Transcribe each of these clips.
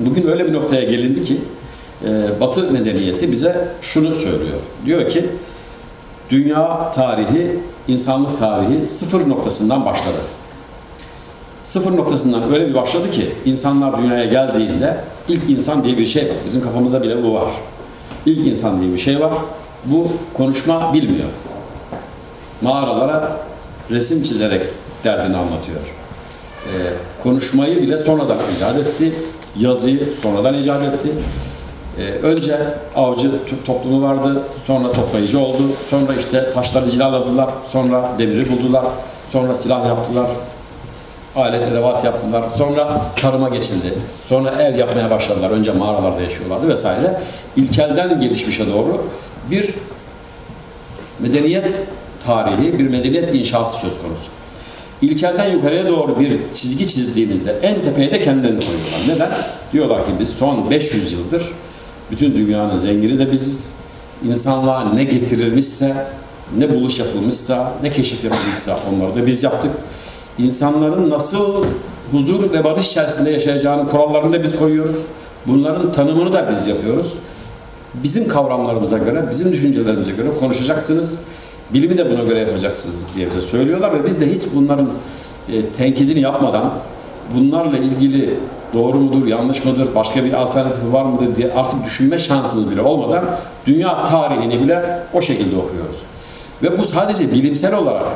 bugün öyle bir noktaya gelindi ki e, Batı medeniyeti bize şunu söylüyor. Diyor ki dünya tarihi, insanlık tarihi sıfır noktasından başladı. Sıfır noktasından öyle bir başladı ki insanlar dünyaya geldiğinde ilk insan diye bir şey var. Bizim kafamızda bile bu var. İlk insan diye bir şey var. Bu konuşma bilmiyor. Mağaralara resim çizerek derdini anlatıyor. Ee, konuşmayı bile sonradan icat etti. Yazıyı sonradan icat etti. Ee, önce avcı to- toplumu vardı, sonra toplayıcı oldu, sonra işte taşları cilaladılar, sonra demiri buldular, sonra silah yaptılar, alet edevat yaptılar, sonra tarıma geçildi, sonra ev yapmaya başladılar, önce mağaralarda yaşıyorlardı vesaire. İlkelden gelişmişe doğru bir medeniyet tarihi, bir medeniyet inşası söz konusu. İlkelden yukarıya doğru bir çizgi çizdiğinizde en tepeye de kendilerini koyuyorlar. Neden? Diyorlar ki biz son 500 yıldır bütün dünyanın zengini de biziz. İnsanlığa ne getirilmişse, ne buluş yapılmışsa, ne keşif yapılmışsa onları da biz yaptık. İnsanların nasıl huzur ve barış içerisinde yaşayacağını kurallarını da biz koyuyoruz. Bunların tanımını da biz yapıyoruz bizim kavramlarımıza göre, bizim düşüncelerimize göre konuşacaksınız. Bilimi de buna göre yapacaksınız diye bize söylüyorlar ve biz de hiç bunların e, tenkidini yapmadan bunlarla ilgili doğru mudur, yanlış mıdır, başka bir alternatifi var mıdır diye artık düşünme şansımız bile olmadan dünya tarihini bile o şekilde okuyoruz. Ve bu sadece bilimsel olarak,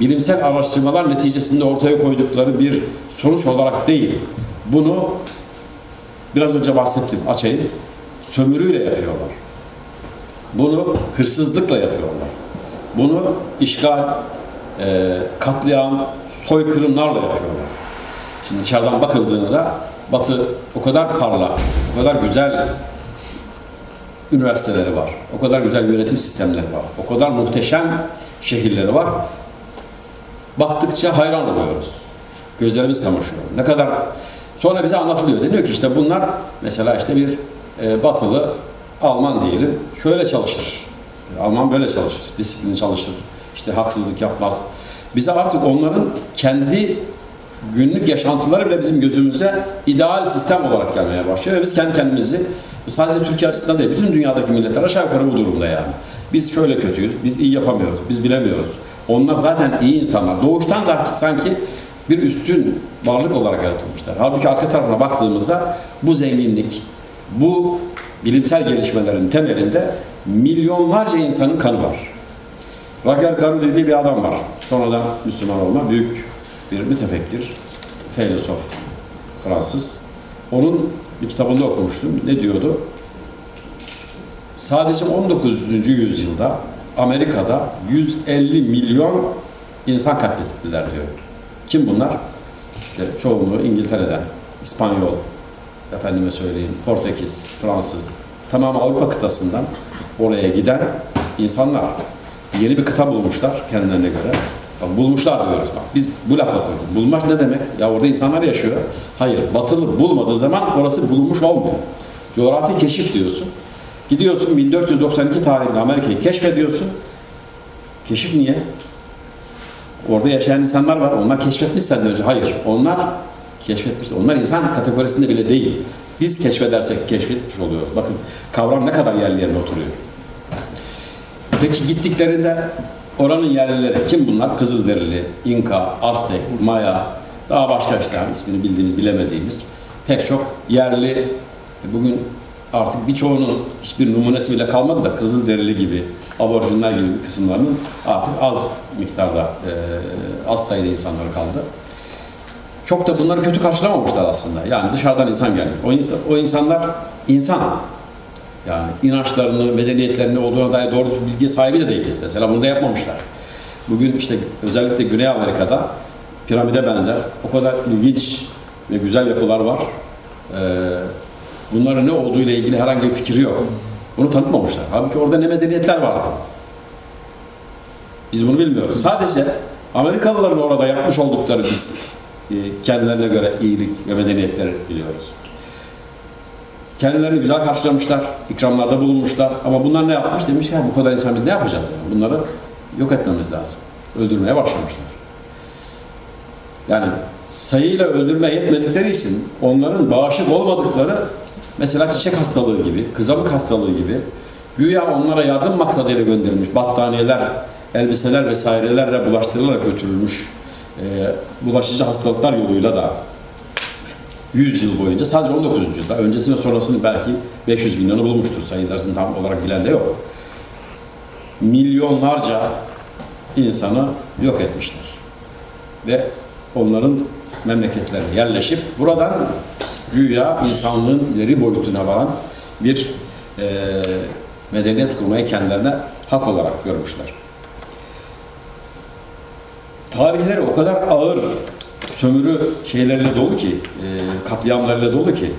bilimsel araştırmalar neticesinde ortaya koydukları bir sonuç olarak değil. Bunu biraz önce bahsettim, açayım sömürüyle yapıyorlar. Bunu hırsızlıkla yapıyorlar. Bunu işgal, e, katliam, soykırımlarla yapıyorlar. Şimdi dışarıdan bakıldığında Batı o kadar parlak, o kadar güzel üniversiteleri var, o kadar güzel yönetim sistemleri var, o kadar muhteşem şehirleri var. Baktıkça hayran oluyoruz. Gözlerimiz kamaşıyor. Ne kadar sonra bize anlatılıyor. Deniyor ki işte bunlar mesela işte bir e, batılı Alman diyelim şöyle çalışır. Alman böyle çalışır. Disiplini çalışır. İşte haksızlık yapmaz. Bize artık onların kendi günlük yaşantıları bile bizim gözümüze ideal sistem olarak gelmeye başlıyor ve biz kendi kendimizi sadece Türkiye açısından değil bütün dünyadaki milletler aşağı yukarı bu durumda yani. Biz şöyle kötüyüz, biz iyi yapamıyoruz, biz bilemiyoruz. Onlar zaten iyi insanlar. Doğuştan zaten sanki bir üstün varlık olarak yaratılmışlar. Halbuki arka tarafına baktığımızda bu zenginlik, bu bilimsel gelişmelerin temelinde milyonlarca insanın kanı var. Raquel Garudi diye bir adam var. Sonradan Müslüman olma büyük bir mütefekkir, filozof Fransız. Onun bir kitabında okumuştum. Ne diyordu? Sadece 19. yüzyılda Amerika'da 150 milyon insan katlettiler diyor. Kim bunlar? İşte çoğunluğu İngiltere'den, İspanyol, efendime söyleyeyim, Portekiz, Fransız, tamamı Avrupa kıtasından oraya giden insanlar yeni bir kıta bulmuşlar kendilerine göre. Bulmuşlar diyoruz bak. Biz bu lafla koyduk. Bulmak ne demek? Ya orada insanlar yaşıyor. Hayır, batılı bulmadığı zaman orası bulunmuş olmuyor. Coğrafi keşif diyorsun. Gidiyorsun 1492 tarihinde Amerika'yı keşfediyorsun. Keşif niye? Orada yaşayan insanlar var. Onlar keşfetmiş senden önce. Hayır. Onlar keşfetmiş. Onlar insan kategorisinde bile değil. Biz keşfedersek keşfetmiş oluyoruz. Bakın kavram ne kadar yerli yerine oturuyor. Peki gittiklerinde oranın yerlileri kim bunlar? Kızılderili, İnka, Aztek, Maya, daha başka işte ismini bildiğimiz, bilemediğimiz pek çok yerli e, bugün artık birçoğunun hiçbir numunesi bile kalmadı da Kızılderili gibi, aborjinler gibi kısımlarının artık az miktarda, e, az sayıda insanları kaldı. Çok da bunları kötü karşılamamışlar aslında. Yani dışarıdan insan gelmiş. O, insan, o insanlar insan. Yani inançlarını, medeniyetlerini olduğuna dair doğru bilgiye sahibi de değiliz. Mesela bunu da yapmamışlar. Bugün işte özellikle Güney Amerika'da piramide benzer o kadar ilginç ve güzel yapılar var. Ee, bunların ne olduğu ile ilgili herhangi bir fikri yok. Bunu tanıtmamışlar. Halbuki orada ne medeniyetler vardı. Biz bunu bilmiyoruz. Sadece Amerikalıların orada yapmış oldukları biz kendilerine göre iyilik ve medeniyetleri biliyoruz. Kendilerini güzel karşılamışlar, ikramlarda bulunmuşlar. Ama bunlar ne yapmış? Demiş "Ya bu kadar insan biz ne yapacağız? Yani? Bunları yok etmemiz lazım. Öldürmeye başlamışlar. Yani sayıyla öldürmeye yetmedikleri için onların bağışık olmadıkları mesela çiçek hastalığı gibi, kızamık hastalığı gibi güya onlara yardım maksadıyla gönderilmiş battaniyeler, elbiseler vesairelerle bulaştırılarak götürülmüş bulaşıcı hastalıklar yoluyla da 100 yıl boyunca sadece 19. yılda öncesi ve sonrasını belki 500 milyonu bulmuştur sayılarını tam olarak bilen de yok. Milyonlarca insanı yok etmişler. Ve onların memleketlerine yerleşip buradan güya insanlığın ileri boyutuna varan bir e, medeniyet kurmayı kendilerine hak olarak görmüşler. Tarihleri o kadar ağır sömürü şeyleriyle dolu ki, e, katliamlarıyla dolu ki,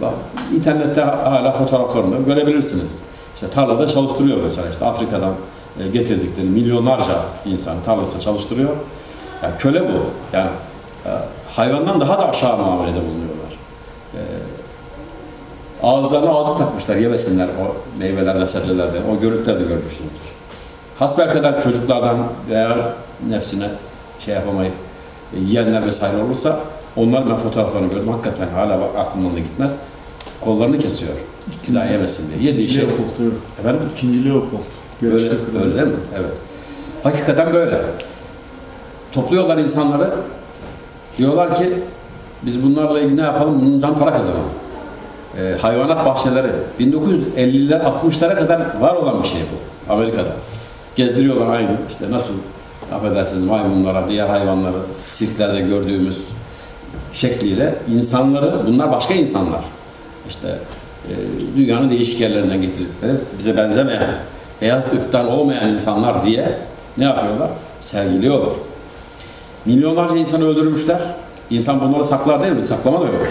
bak, internette hala fotoğraflarını görebilirsiniz. İşte tarlada çalıştırıyor mesela işte Afrika'dan e, getirdikleri milyonlarca insan tarlasında çalıştırıyor. Yani köle bu. Yani e, hayvandan daha da aşağı muamelede bulunuyorlar. E, ağızlarına ağzı takmışlar yemesinler o meyvelerden, sebzelerden. O görüntüleri de görmüşsünüzdür. Hasbel kadar çocuklardan veya nefsine şey yapamayıp e, yiyenler vesaire olursa onlar ben fotoğraflarını gördüm. Hakikaten hala bak aklımdan da gitmez. Kollarını kesiyor. Bir daha yemesin diye. Yediği şey. Leopold, evet. Efendim? İkinci Leopold. Öyle, Gerçekten kral. öyle değil mi? Evet. Hakikaten böyle. Topluyorlar insanları. Diyorlar ki biz bunlarla ilgili ne yapalım? Bundan para kazanalım. Ee, hayvanat bahçeleri 1950'ler 60'lara kadar var olan bir şey bu Amerika'da. Gezdiriyorlar aynı işte nasıl affedersiniz maymunlara, diğer hayvanları sirklerde gördüğümüz şekliyle insanları, bunlar başka insanlar. İşte e, dünyanın değişik yerlerinden getirdikleri, bize benzemeyen, beyaz ırktan olmayan insanlar diye ne yapıyorlar? Sergiliyorlar. Milyonlarca insanı öldürmüşler. İnsan bunları saklar değil mi? Saklama da yok.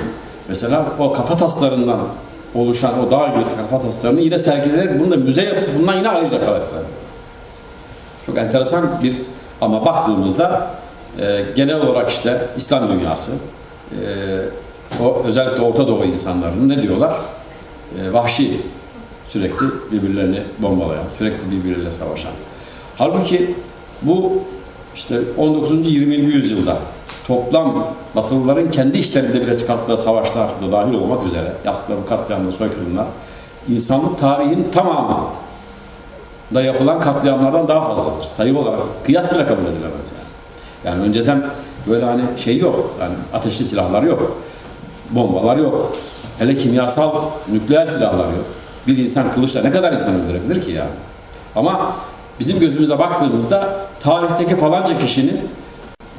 Mesela o kafa taslarından oluşan o dağ gibi kafa taslarını yine sergileyerek bunu da müze yapıp bundan yine ayrıca kalacaklar. Çok enteresan bir ama baktığımızda e, genel olarak işte İslam dünyası e, o özellikle Orta Doğu insanlarının ne diyorlar? E, vahşi sürekli birbirlerini bombalayan, sürekli birbirleriyle savaşan. Halbuki bu işte 19. 20. yüzyılda toplam Batılıların kendi işlerinde bile çıkarttığı savaşlar da dahil olmak üzere yaptıkları katliamlar, soykırımlar insanlık tarihinin tamamı da yapılan katliamlardan daha fazladır. Sayı olarak kıyas bile kabul edilemez yani. Yani önceden böyle hani şey yok. Yani ateşli silahlar yok. Bombalar yok. Hele kimyasal nükleer silahlar yok. Bir insan kılıçla ne kadar insan öldürebilir ki yani? Ama bizim gözümüze baktığımızda tarihteki falanca kişinin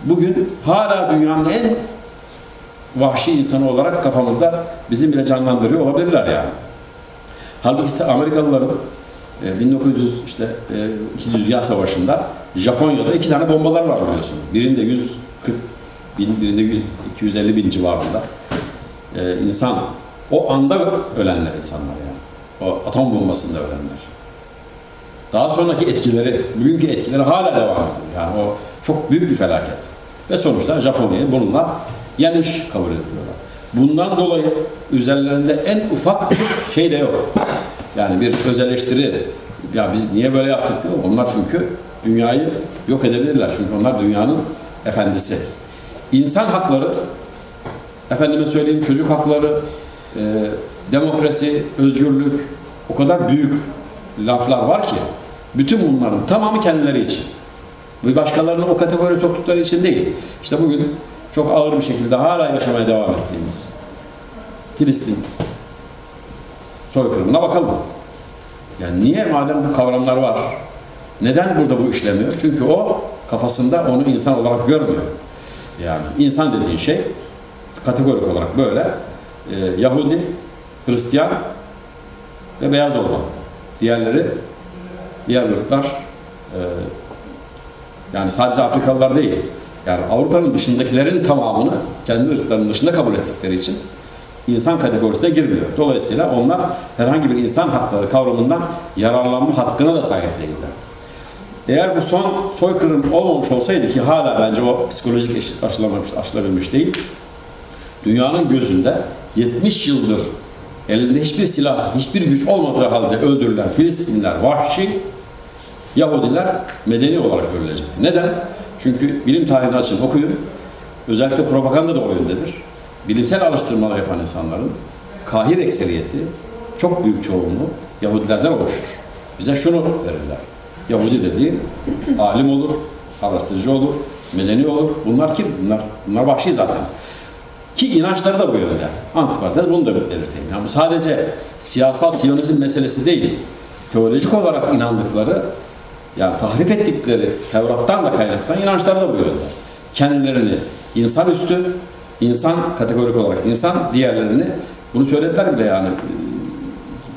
bugün hala dünyanın en vahşi insanı olarak kafamızda bizim bile canlandırıyor olabilirler yani. Halbuki ise Amerikalıların e, 1900 işte e, İkinci Dünya Savaşı'nda Japonya'da iki tane bombalar var biliyorsun. Birinde 140 bin, birinde 100, 250 bin civarında e, insan. O anda ölenler insanlar yani. O atom bombasında ölenler. Daha sonraki etkileri, bugünkü etkileri hala devam ediyor. Yani o çok büyük bir felaket. Ve sonuçta Japonya'yı bununla yenmiş kabul ediyorlar. Bundan dolayı üzerlerinde en ufak şey de yok. Yani bir öz eleştiri, ya biz niye böyle yaptık diyor. Onlar çünkü dünyayı yok edebilirler. Çünkü onlar dünyanın efendisi. İnsan hakları, efendime söyleyeyim çocuk hakları, e, demokrasi, özgürlük o kadar büyük laflar var ki bütün bunların tamamı kendileri için. Ve başkalarını o kategoriye soktukları için değil. İşte bugün çok ağır bir şekilde hala yaşamaya devam ettiğimiz Filistin soykırımına bakalım. Yani niye madem bu kavramlar var? Neden burada bu işlemiyor? Çünkü o kafasında onu insan olarak görmüyor. Yani insan dediğin şey kategorik olarak böyle e, Yahudi, Hristiyan ve beyaz olma. Diğerleri diğer ırklar e, yani sadece Afrikalılar değil. Yani Avrupa'nın dışındakilerin tamamını kendi ırklarının dışında kabul ettikleri için insan kategorisine girmiyor. Dolayısıyla onlar herhangi bir insan hakları kavramından yararlanma hakkına da sahip değiller. Eğer bu son soykırım olmamış olsaydı ki hala bence o psikolojik eşit aşılamamış, aşılabilmiş değil. Dünyanın gözünde 70 yıldır elinde hiçbir silah, hiçbir güç olmadığı halde öldürülen Filistinliler vahşi, Yahudiler medeni olarak görülecekti. Neden? Çünkü bilim tarihini açın okuyun. özellikle propaganda da o yöndedir. Bilimsel araştırmalar yapan insanların kahir ekseriyeti, çok büyük çoğunluğu Yahudilerden oluşur. Bize şunu verirler. Yahudi dediğin alim olur, araştırıcı olur, medeni olur. Bunlar kim? Bunlar, bunlar vahşi zaten. Ki inançları da bu yönde. Antiparantez bunu da belirteyim. Yani bu sadece siyasal siyonizm meselesi değil. Teolojik olarak inandıkları, yani tahrif ettikleri Tevrat'tan da kaynaklanan inançları da bu yönde. Kendilerini insan üstü, insan kategorik olarak insan, diğerlerini bunu söylediler bile yani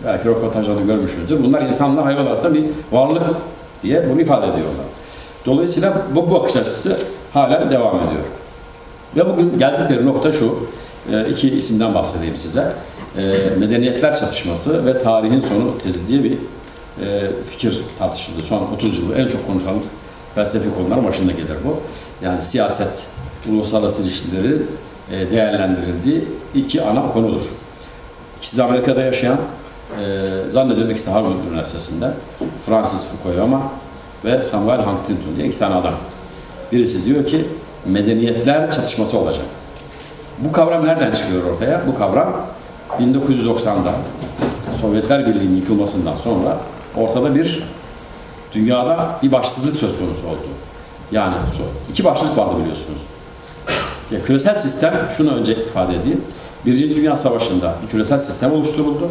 belki röportajlarda görmüşsünüzdür. Bunlar insanla hayvan arasında bir varlık diye bunu ifade ediyorlar. Dolayısıyla bu, bakış açısı hala devam ediyor. Ve bugün geldikleri nokta şu, e, iki isimden bahsedeyim size. E, Medeniyetler çatışması ve tarihin sonu tezi diye bir e, fikir tartışıldı. Son 30 yılda en çok konuşulan felsefi konuların başında gelir bu. Yani siyaset, uluslararası ilişkileri değerlendirildiği iki ana konudur. İkisi de Amerika'da yaşayan, e, zannediyorum ikisi de Harvard Üniversitesi'nde, Francis Fukuyama ve Samuel Huntington diye iki tane adam. Birisi diyor ki medeniyetler çatışması olacak. Bu kavram nereden çıkıyor ortaya? Bu kavram 1990'da Sovyetler Birliği'nin yıkılmasından sonra ortada bir dünyada bir başsızlık söz konusu oldu. Yani iki başlık vardı biliyorsunuz. Ya, küresel sistem, şunu önce ifade edeyim. Birinci Dünya Savaşı'nda bir küresel sistem oluşturuldu.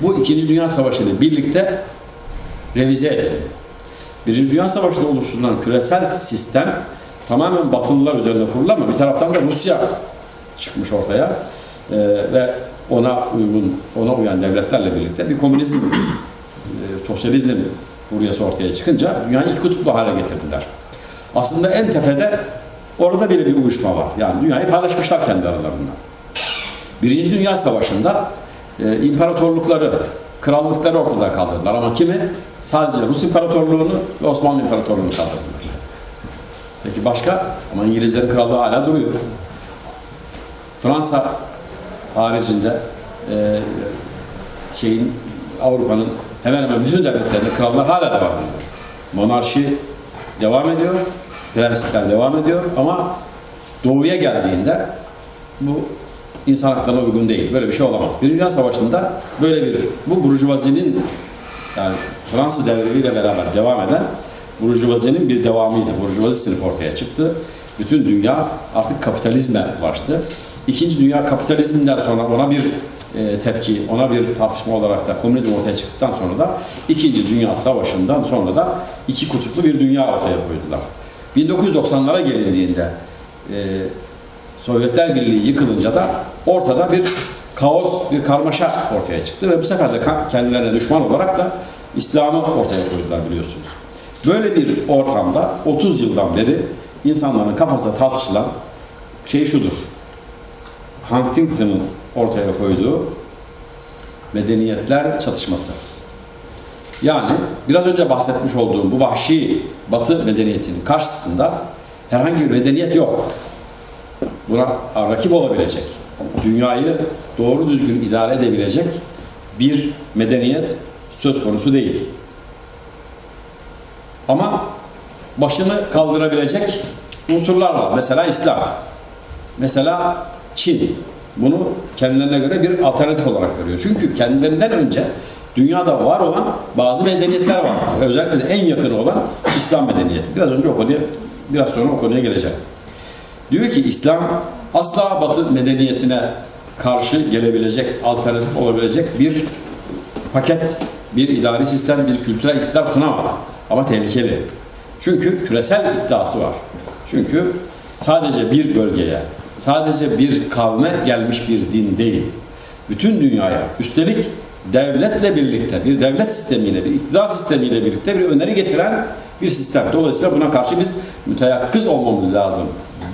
Bu İkinci Dünya Savaşı ile birlikte revize edildi. Birinci Dünya Savaşı'nda oluşturulan küresel sistem tamamen Batılılar üzerinde kurulu ama bir taraftan da Rusya çıkmış ortaya Ee, ve ona uygun, ona uyan devletlerle birlikte bir komünizm, e, sosyalizm furyası ortaya çıkınca dünyayı iki kutuplu hale getirdiler. Aslında en tepede orada bile bir uyuşma var. Yani dünyayı paylaşmışlar kendi aralarında. Birinci Dünya Savaşı'nda e, imparatorlukları, krallıkları ortada kaldırdılar ama kimi? Sadece Rus İmparatorluğunu ve Osmanlı İmparatorluğunu kaldırdılar. Peki başka? Ama İngilizlerin krallığı hala duruyor. Fransa haricinde e, şeyin Avrupa'nın hemen hemen bütün devletlerinde krallar hala devam ediyor. Monarşi devam ediyor, prensipler devam ediyor ama doğuya geldiğinde bu insan haklarına uygun değil. Böyle bir şey olamaz. Bir Dünya Savaşı'nda böyle bir, bu burjuvazinin yani Fransız devrimiyle beraber devam eden burjuvazinin bir devamıydı. Burjuvazi sınıf ortaya çıktı. Bütün dünya artık kapitalizme ulaştı. İkinci Dünya kapitalizminden sonra ona bir e, tepki, ona bir tartışma olarak da komünizm ortaya çıktıktan sonra da İkinci Dünya Savaşı'ndan sonra da iki kutuplu bir dünya ortaya koydular. 1990'lara gelindiğinde e, Sovyetler Birliği yıkılınca da ortada bir kaos, bir karmaşa ortaya çıktı ve bu sefer de kendilerine düşman olarak da İslam'ı ortaya koydular biliyorsunuz. Böyle bir ortamda 30 yıldan beri insanların kafasında tartışılan şey şudur. Huntington'ın ortaya koyduğu medeniyetler çatışması. Yani biraz önce bahsetmiş olduğum bu vahşi batı medeniyetinin karşısında herhangi bir medeniyet yok. Buna rakip olabilecek, dünyayı doğru düzgün idare edebilecek bir medeniyet söz konusu değil. Ama başını kaldırabilecek unsurlar var. Mesela İslam. Mesela Çin. Bunu kendilerine göre bir alternatif olarak görüyor. Çünkü kendilerinden önce dünyada var olan bazı medeniyetler var. Özellikle de en yakını olan İslam medeniyeti. Biraz önce o konuya, biraz sonra o konuya geleceğim. Diyor ki İslam asla Batı medeniyetine karşı gelebilecek, alternatif olabilecek bir paket, bir idari sistem, bir kültürel iktidar sunamaz. Ama tehlikeli. Çünkü küresel iddiası var. Çünkü sadece bir bölgeye, sadece bir kavme gelmiş bir din değil. Bütün dünyaya, üstelik devletle birlikte, bir devlet sistemiyle, bir iktidar sistemiyle birlikte bir öneri getiren bir sistem. Dolayısıyla buna karşı biz müteyakkız olmamız lazım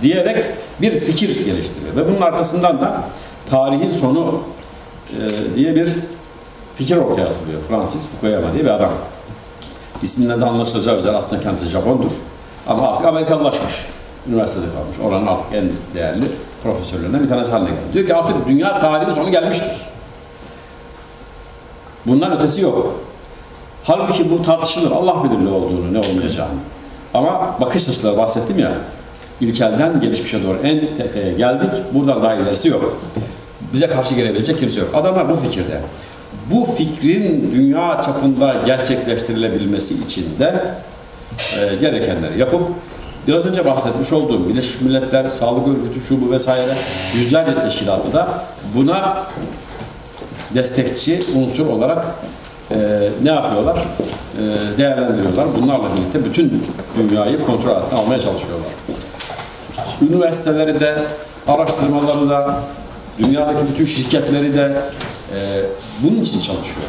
diyerek bir fikir geliştiriyor. Ve bunun arkasından da tarihin sonu e, diye bir fikir ortaya atılıyor. Francis Fukuyama diye bir adam. İsminden de anlaşılacağı üzere aslında kendisi Japondur. Ama artık Amerikalılaşmış. Üniversitede kalmış. Oranın artık en değerli profesörlerinden bir tanesi haline geldi. Diyor ki artık dünya tarihin sonu gelmiştir. Bundan ötesi yok. Halbuki bu tartışılır. Allah bilir ne olduğunu, ne olmayacağını. Ama bakış açıları bahsettim ya. ilkelden gelişmişe doğru en tepeye geldik. Buradan daha ilerisi yok. Bize karşı gelebilecek kimse yok. Adamlar bu fikirde. Bu fikrin dünya çapında gerçekleştirilebilmesi için de e, gerekenleri yapıp biraz önce bahsetmiş olduğum Birleşmiş Milletler, Sağlık Örgütü, şu bu vesaire yüzlerce teşkilatı da buna destekçi unsur olarak e, ne yapıyorlar? E, değerlendiriyorlar. Bunlarla birlikte bütün dünyayı kontrol altına almaya çalışıyorlar. Üniversiteleri de, araştırmaları da, dünyadaki bütün şirketleri de e, bunun için çalışıyor.